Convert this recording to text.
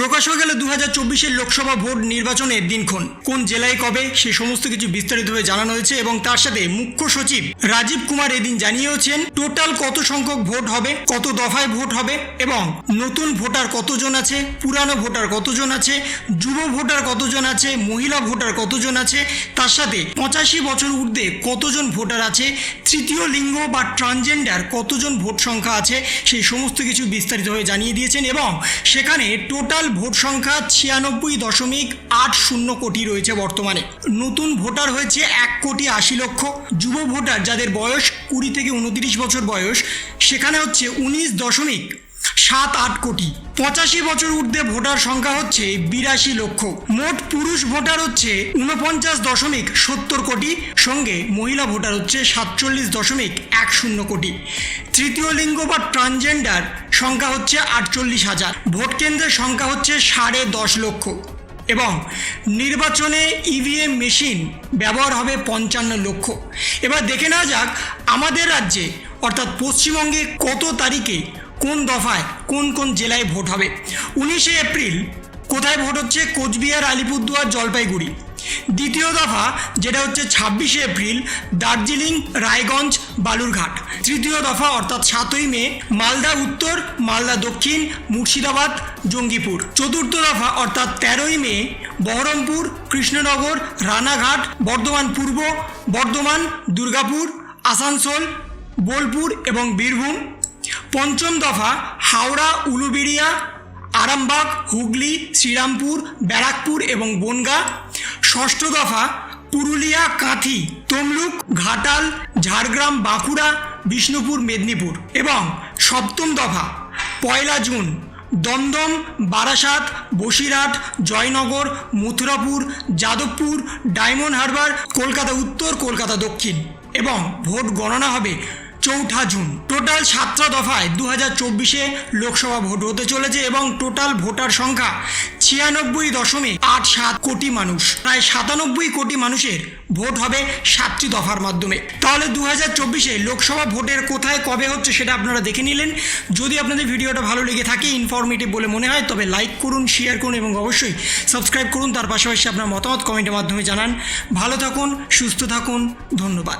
প্রকাশ হয়ে গেল দু হাজার চব্বিশের লোকসভা ভোট নির্বাচনের দিনক্ষণ। কোন জেলায় কবে, সে সমস্ত কিছু বিস্তারিতভাবে জানানো হয়েছে এবং তার সাথে মুখ্য সচিব রাজীব কুমার এদিন জানিয়েছেন টোটাল কত সংখ্যক ভোট হবে, কত দফায় ভোট হবে এবং নতুন ভোটার কতজন আছে, পুরানো ভোটার কতজন আছে, যুব ভোটার কতজন আছে, মহিলা ভোটার কতজন আছে, তার সাথে পঁচাশি বছর ঊর্ধ্বে কতজন ভোটার আছে, তৃতীয় লিঙ্গ বা ট্রান্সজেন্ডার কতজন ভোট সংখ্যা আছে, সেই সমস্ত কিছু বিস্তারিতভাবে জানিয়ে দিয়েছেন এবং সেখানে টোটাল ভোট সংখ্যা ছিয়ানব্বই দশমিক আট শূন্য কোটি রয়েছে বর্তমানে। নতুন ভোটার হয়েছে এক কোটি আশি লক্ষ। যুব ভোটার যাদের বয়স কুড়ি থেকে উনত্রিশ বছর বয়স, সেখানে হচ্ছে উনিশ দশমিক সাত আট কোটি। পঁচাশি বছর ঊর্ধ্বে ভোটার সংখ্যা হচ্ছে বিরাশি লক্ষ। মোট পুরুষ ভোটার হচ্ছে উনপঞ্চাশ দশমিক সত্তর কোটি, সঙ্গে মহিলা ভোটার হচ্ছে সাতচল্লিশ দশমিক এক শূন্য কোটি। তৃতীয় লিঙ্গ বা ট্রান্সজেন্ডার সংখ্যা হচ্ছে আটচল্লিশ হাজার। ভোট কেন্দ্রের সংখ্যা হচ্ছে সাড়ে দশ লক্ষ। এবং নির্বাচনে ইভিএম মেশিন ব্যবহার হবে পঞ্চান্ন লক্ষ। এবার দেখে নেওয়া যাক আমাদের রাজ্যে, অর্থাৎ পশ্চিমবঙ্গে কত তারিখে কোন দফায় কোন কোন জেলায় ভোট হবে? উনিশে এপ্রিল কোথায় ভোট হচ্ছে? কোচবিহার, আলিপুরদুয়ার, জলপাইগুড়ি। দ্বিতীয় দফা যেটা হচ্ছে ছাব্বিশে এপ্রিল, দার্জিলিং, রায়গঞ্জ, বালুরঘাট। তৃতীয় দফা অর্থাৎ সাতই মে, মালদা উত্তর, মালদা দক্ষিণ, মুর্শিদাবাদ, জঙ্গিপুর। চতুর্থ দফা অর্থাৎ তেরোই মে, বহরমপুর, কৃষ্ণনগর, রানাঘাট, বর্ধমান পূর্ব, বর্ধমান, দুর্গাপুর, আসানসোল, বোলপুর এবং বীরভূম। পঞ্চম দফা হাওড়া, উলুবেড়িয়া, আরামবাগ, হুগলি, শ্রীরামপুর, ব্যারাকপুর এবং বনগা। ষষ্ঠ দফা পুরুলিয়া, কাঁথি, তমলুক, ঘাটাল, ঝাড়গ্রাম, বাঁকুড়া, বিষ্ণুপুর, মেদিনীপুর এবং সপ্তম দফা পয়লা জুন দমদম, বারাসাত, বসিরহাট, জয়নগর, মথুরাপুর, যাদবপুর, ডায়মন্ড হারবার, কলকাতা উত্তর, কলকাতা দক্ষিণ এবং ভোট গণনা হবে চৌঠা জুন। টোটাল সাতটা দফায় দু হাজার চব্বিশে লোকসভা ভোট হতে চলেছে এবং টোটাল ভোটার সংখ্যা ছিয়ানব্বই দশমিক আট সাত কোটি মানুষ। প্রায় সাতানব্বই কোটি মানুষের ভোট হবে সাতটি দফার মাধ্যমে। তাহলে দু হাজার চব্বিশে লোকসভা ভোটের কোথায় কবে হচ্ছে সেটা আপনারা দেখে নিলেন। যদি আপনাদের ভিডিওটা ভালো লেগে থাকে ইনফরমেটিভ বলে মনে হয়, তবে লাইক করুন শেয়ার করুন এবং অবশ্যই সাবস্ক্রাইব করুন। তার পাশাপাশি আপনার মতামত কমেন্টের মাধ্যমে জানান। ভালো থাকুন, সুস্থ থাকুন, ধন্যবাদ।